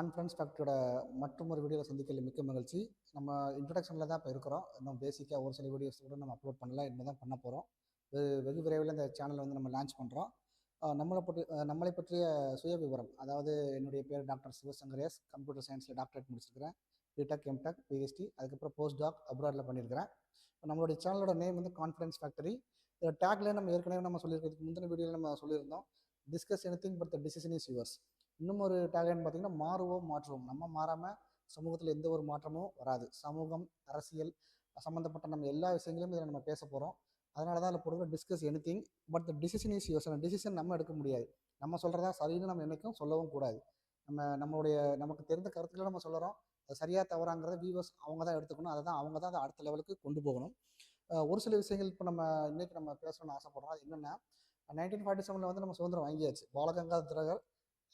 Conference ஃபேக்டரியோட மற்றொரு வீடியோவில் சந்திக்கல மிக்க மகிழ்ச்சி. நம்ம இன்ட்ரடக்ஷனில் தான் இப்போ இருக்கிறோம். இன்னும் பேசிக்காக ஒரு சில வீடியோஸ் கூட நம்ம அப்லோட் பண்ணல. இனிமேல் தான் பண்ண போகிறோம் வெகு விரைவில் இந்த சேனலை வந்து நம்ம லான்ச் பண்ணுறோம் நம்மளை பற்றி நம்மளை பற்றிய சுய விவரம் அதாவது என்னுடைய பேர் டாக்டர் சிவசங்கர் கம்ப்யூட்டர் சயின்ஸில் டாக்டரேட் முடிச்சிருக்கிறேன். பிடெக் எம்டெக் பிஹெச்டி அதுக்கப்புறம் போஸ்ட் டாக் அப்ராடில் பண்ணியிருக்கிறேன் நம்மளுடைய சேனலோட நேம் வந்து கான்ஃபரன்ஸ் ஃபேக்டரி இதோட டேக்ல நம்ம ஏற்கனவே நம்ம சொல்லியிருக்கிறதுக்கு முந்தின வீடியோவில் நம்ம சொல்லியிருந்தோம். Discuss anything but the decision is yours இன்னும் ஒரு டேக்லைன் பார்த்தீங்கன்னா மாறுவோம் மாற்றுவோம். நம்ம மாறாமல் சமூகத்தில் எந்த ஒரு மாற்றமும் வராது. சமூகம் அரசியல் சம்மந்தப்பட்ட நம்ம எல்லா விஷயங்களையும் இதில் நம்ம பேச போகிறோம் அதனால தான் அதில் பொறுத்த discuss anything but the decision is யோசனை டிசிஷன் நம்ம எடுக்க முடியாது. நம்ம சொல்கிறதா சரின்னு நம்ம என்றைக்கும் சொல்லவும் கூடாது. நம்ம நம்மளுடைய நமக்கு தெரிந்த கருத்துக்களை நம்ம சொல்கிறோம் அது சரியாக தவறாங்கிறத வியூவர்ஸ் அவங்க தான் எடுத்துக்கணும். அதை தான் அவங்க தான் அதை அடுத்த லெவலுக்கு கொண்டு போகணும். ஒரு சில விஷயங்கள் இப்போ நம்ம இன்னைக்கு நம்ம பேசணும்னு ஆசைப்படுறோம். அது என்னென்னா நைன்டீன் ஃபார்ட்டி செவனில் வந்து நம்ம சுதந்திரம் வாங்கியாச்சு. பாலகங்காதரகர்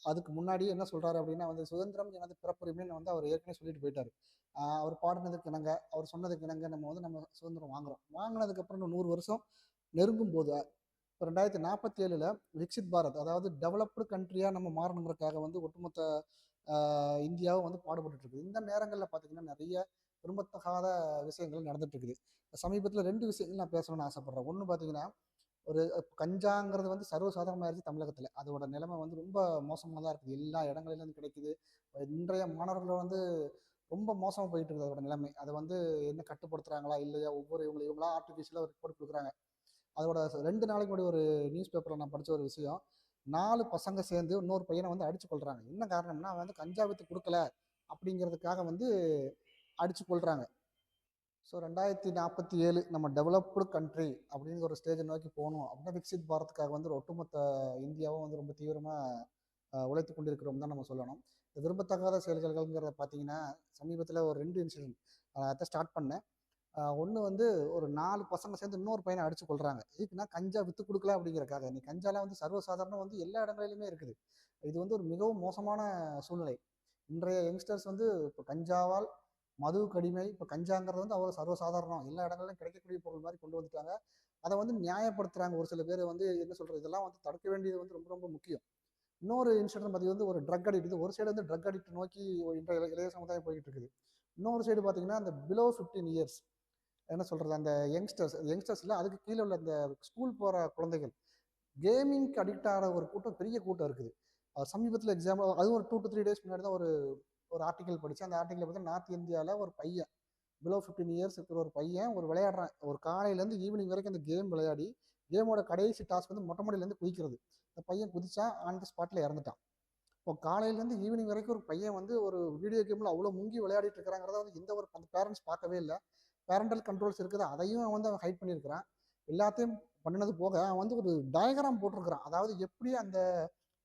அதுக்கு முன்னாடி என்ன சொல்றாரு அப்படின்னா வந்து சுதந்திரம் எனது பிறப்புரிமைன்னு வந்து அவர் ஏற்கனவே சொல்லிட்டு போயிட்டாரு. அவர் பாடினதுக்கு இணங்க அவர் சொன்னதுக்கு இணங்க நம்ம வந்து நம்ம சுதந்திரம் வாங்குறோம். வாங்கினதுக்கு அப்புறம் இன்னும் நூறு வருஷம் நெருங்கும் போது இப்போ ரெண்டாயிரத்தி நாற்பத்தி ஏழில் விக்சித் பாரத் அதாவது டெவலப்டு கண்ட்ரியாக நம்ம மாறணுங்கிறதுக்காக வந்து ஒட்டுமொத்த இந்தியாவும் வந்து பாடுபட்டு இருக்குது. இந்த நேரங்களில் பார்த்தீங்கன்னா நிறைய விரும்பத்தகாத விஷயங்கள் நடந்துட்டு இருக்குது. சமீபத்தில் ரெண்டு விஷயங்கள் நான் பேசணும்னு ஆசைப்படுறேன். ஒன்று பார்த்தீங்கன்னா ஒரு கஞ்சாங்கிறது வந்து சர்வசாதாரணமாயிருச்சு தமிழகத்தில். அதோட நிலைமை வந்து ரொம்ப மோசமாக தான் இருக்குது. எல்லா இடங்களிலும் கிடைக்குது. இன்றைய மாணவர்கள் வந்து ரொம்ப மோசமாக போயிட்டு இருக்குது அதோட நிலைமை. அதை வந்து என்ன கட்டுப்படுத்துறாங்களா இல்லையா? ஒவ்வொரு இவங்க இவங்களா ஆர்டிஃபிஷியலாக ரிப்போர்ட் கொடுக்குறாங்க. அதோட ரெண்டு நாளைக்கு முன்னாடி ஒரு நியூஸ் பேப்பரில் நான் படித்த ஒரு விஷயம். நாலு பசங்க சேர்ந்து இன்னொரு பையனை வந்து அடிச்சு கொள்றாங்க என்ன காரணம்னா அவன் வந்து கஞ்சா வித்து கொடுக்கல அப்படிங்கிறதுக்காக வந்து அடிச்சு கொள்றாங்க ஸோ ரெண்டாயிரத்தி நாற்பத்தி ஏழு நம்ம டெவலப்டு கண்ட்ரி அப்படிங்கிற ஒரு ஸ்டேஜை நோக்கி போகணும் அப்படின்னா விக்சித் பாரத்துக்காக வந்து ஒரு ஒட்டுமொத்த இந்தியாவும் வந்து ரொம்ப தீவிரமாக உழைத்து கொண்டிருக்கிறோம் தான் நம்ம சொல்லணும். இந்த விரும்பத்தகாத செயல்கள்ங்கிறத பார்த்தீங்கன்னா சமீபத்தில் ஒரு ரெண்டு இன்சிடென்ட் அதை ஸ்டார்ட் பண்ணேன். ஒன்று வந்து ஒரு நாலு பசங்க சேர்ந்து இன்னொரு பையனை அடிச்சு கொள்றாங்க இதுக்குன்னா கஞ்சா வித்து கொடுக்கல அப்படிங்கிறக்காக நீ கஞ்சாலாம் வந்து சர்வசாதாரணம் வந்து எல்லா இடங்களிலுமே இருக்குது. இது வந்து ஒரு மிகவும் மோசமான சூழ்நிலை. இன்றைய யங்ஸ்டர்ஸ் வந்து இப்போ கஞ்சாவால் மது கடிமை இப்போ கஞ்சாங்கிறது வந்து அவ்வளோ சர்வசாதாரணம். எல்லா இடங்களிலும் கிடைக்கக்கூடிய பொருள் மாதிரி கொண்டு வந்துட்டாங்க. அதை வந்து நியாயப்படுத்துறாங்க. ஒரு சில பேர் வந்து என்ன சொல்றது? இதெல்லாம் வந்து தடுக்க வேண்டியது வந்து ரொம்ப ரொம்ப முக்கியம். இன்னொரு இன்சிடென்ட் பற்றி வந்து ஒரு ட்ரக் அடிக்ட் இது ஒரு சைடு வந்து ட்ரக் அடிக்ட் நோக்கி இன்றைய இளைய- சமுதாயம் போய்கிட்டு இருக்குது இன்னொரு சைடு பார்த்தீங்கன்னா அந்த பிலோ ஃபிஃப்டீன் இயர்ஸ் என்ன சொல்கிறது அந்த யங்ஸ்டர்ஸ் யங்ஸ்டர்ஸில் அதுக்கு கீழே உள்ள அந்த ஸ்கூல் போகிற குழந்தைகள். கேமிங்க்கு அடிக்ட் ஆகிற ஒரு கூட்டம் பெரிய கூட்டம் இருக்குது. சமீபத்தில் எக்ஸாம்பிள் அதுவும் ஒரு டூ டு த்ரீ டேஸ் முன்னாடி தான் ஒரு ஒரு ஆர்டிக்கல் படித்தேன் அந்த ஆர்டிக்கல் பார்த்தா நார்த் இந்தியாவில் ஒரு பையன் பிலோ ஃபிஃப்டீன் இயர்ஸ் இருக்கிற ஒரு பையன் ஒரு விளையாடுறான். ஒரு காலையிலேருந்து ஈவினிங் வரைக்கும் அந்த கேம் விளையாடி கேமோட கடைசி டாஸ்க் வந்து மொட்டை மாடியிலேருந்து குதிக்கிறது. அந்த பையன் குதிச்சா ஆன் த ஸ்பாட்டில் இறந்துட்டான். இப்போ காலையிலேருந்து ஈவினிங் வரைக்கும் ஒரு பையன் வந்து ஒரு வீடியோ கேமில் அவ்வளோ முங்கி விளையாடிட்டு இருக்கிறாங்கிறத வந்து எந்த ஒரு அந்த பேரண்ட்ஸ் பார்க்கவே இல்லை. பேரண்டல் கண்ட்ரோல்ஸ் இருக்குது. அதையும் அவன் வந்து அவன் ஹைட் பண்ணியிருக்கிறான். எல்லாத்தையும் பண்ணினது போக அவன் வந்து ஒரு டயக்ராம் போட்டிருக்கிறான். அதாவது எப்படி அந்த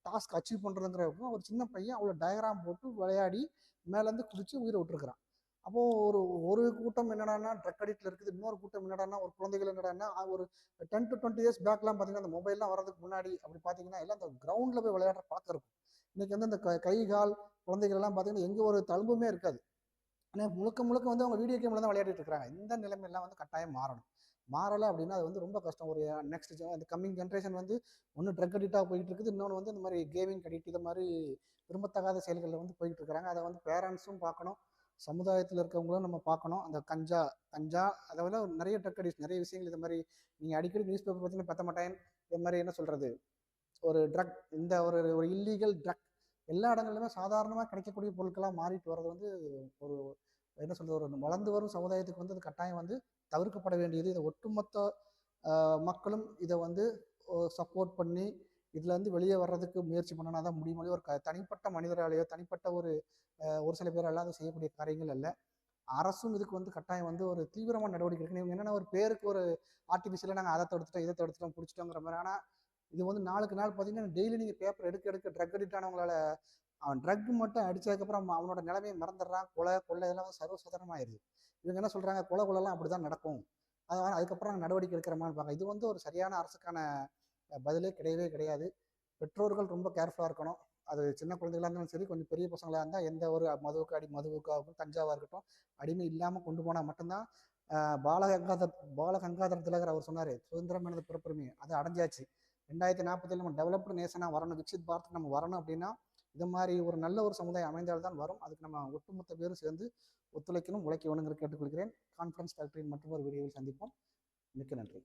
டாஸ்க் அச்சீவ் பண்ணுறதுங்கிறப்போ ஒரு சின்ன பையன் அவ்வளோ டயக்ராம் போட்டு விளையாடி மேலேருந்து குதித்து உயிரை விட்டுருக்குறான். அப்போது ஒரு ஒரு கூட்டம் என்னடான்னா ட்ரக் அடிக்டில் இருக்குது இன்னொரு கூட்டம் என்னடான்னா ஒரு குழந்தைகள் என்னடான்னா ஒரு டென் டு டுவெண்ட்டி இயர்ஸ் பேக்லாம் பார்த்தீங்கன்னா அந்த மொபைல்லாம் வரதுக்கு முன்னாடி அப்படி பார்த்தீங்கன்னா எல்லாம் அந்த கிரவுண்டில் போய் விளையாடுற பழக்கம் இருக்கும். இன்றைக்கி வந்து அந்த க- கை கால் குழந்தைகள் எல்லாம் பார்த்தீங்கன்னா எங்கே ஒரு தழும்புமே இருக்காது. ஆனால் முழுக்க முழுக்க வந்து அவங்க வீடியோ கேமில் தான் விளையாடிட்டு இருக்கிறாங்க. இந்த நிலைமையெல்லாம் வந்து கட்டாயம் மாறணும். மாறலை அப்படின்னா அது வந்து ரொம்ப கஷ்டம். ஒரு நெக்ஸ்ட் அந்த கம்மிங் ஜென்ரேஷன் வந்து ஒன்று ட்ரக் அடிக்டாக போயிட்டு இருக்குது இன்னொன்று வந்து இந்த மாதிரி கேமிங் அடிக்ட் இது மாதிரி விரும்பத்தகாத செயல்களில் வந்து போயிட்டு இருக்கிறாங்க அதை வந்து பேரண்ட்ஸும் பார்க்கணும் சமுதாயத்தில் இருக்கவங்களும் நம்ம பார்க்கணும். அந்த கஞ்சா கஞ்சா அதை விட நிறைய ட்ரக் அடிக்ட் நிறைய விஷயங்கள் இது மாதிரி நீங்கள் அடிக்கடி நியூஸ் பேப்பர் பார்த்தீங்கன்னா பத்த மாட்டேன். இது மாதிரி என்ன சொல்கிறது ஒரு ட்ரக் இந்த ஒரு ஒரு இல்லீகல் ட்ரக் எல்லா இடங்கள்லுமே சாதாரணமாக கிடைக்கக்கூடிய பொருட்களாக மாறிட்டு வர்றது வந்து ஒரு என்ன சொல்றது ஒரு வளர்ந்து வரும் சமுதாயத்துக்கு வந்து அது கட்டாயம் வந்து தவிர்க்கப்பட வேண்டியது. இதை ஒட்டுமொத்த மக்களும் இதை வந்து சப்போர்ட் பண்ணி இதுல இருந்து வெளியே வர்றதுக்கு முயற்சி பண்ணனா தான் முடியும். ஒரு க- தனிப்பட்ட மனிதராலேயோ தனிப்பட்ட ஒரு ஒரு சில பேரால அது செய்யக்கூடிய காரியங்கள் அல்ல. அரசும் இதுக்கு வந்து கட்டாயம் வந்து ஒரு தீவிரமான நடவடிக்கை இருக்கு இவங்க என்னன்னா ஒரு பேருக்கு ஒரு ஆர்டிஃபிஷியலாக நாங்கள் அதை தடுத்துட்டோம் இதை தடுத்துட்டோம் பிடிச்சிட்டோங்கிற மாதிரி. ஆனால் இது வந்து நாளுக்கு நாள் பார்த்தீங்கன்னா டெய்லி நீங்கள் பேப்பர் எடுக்க எடுக்க ட்ரக் அடிக்ட் ஆனவங்களால அவன் ட்ரக் மட்டும் அடிச்சதுக்கப்புறம் அவனோட நிலைமையை மறந்துடுறான். கொலை கொள்ளை இதெல்லாம் வந்து சர்வசாதாரணமாயிருது. இவங்க என்ன சொல்றாங்க? கொலை கொலைலாம் அப்படி தான் நடக்கும் அதனால் அதுக்கப்புறம் நாங்கள் நடவடிக்கை எடுக்கிறோமான்னு பார்க்க இது வந்து ஒரு சரியான அரசுக்கான பதிலே கிடையவே கிடையாது. பெற்றோர்கள் ரொம்ப கேர்ஃபுல்லாக இருக்கணும். அது சின்ன குழந்தைகளாக இருந்தாலும் சரி கொஞ்சம் பெரிய பசங்களாக இருந்தால் எந்த ஒரு மதுவுக்கு அடி மதுவுக்காகட்டும் தஞ்சாவாக இருக்கட்டும் அடிமை இல்லாமல் கொண்டு போனால் மட்டும்தான் பாலகங்காதர் பாலகங்காதர் திலகர் அவர் சொன்னார் சுதந்திரம் எனது பிறப்புரிமை. அது அடைஞ்சாச்சு. ரெண்டாயிரத்தி நாற்பத்தி நம்ம டெவலப்டு நேஷனாக வரணும் விக்சித் பாரத் நம்ம வரணும் அப்படின்னா இது மாதிரி ஒரு நல்ல ஒரு சமுதாயம் அமைந்தால்தான் வரும். அதுக்கு நம்ம ஒட்டுமொத்த பேரும் சேர்ந்து ஒத்துழைக்கணும் உழைக்க வேணுங்கிற கேட்டுக்கொள்கிறேன். கான்ஃபரன்ஸ் ஃபேக்டரியின் மற்றும் ஒரு வீடியோவில் சந்திப்போம். மிக்க நன்றி.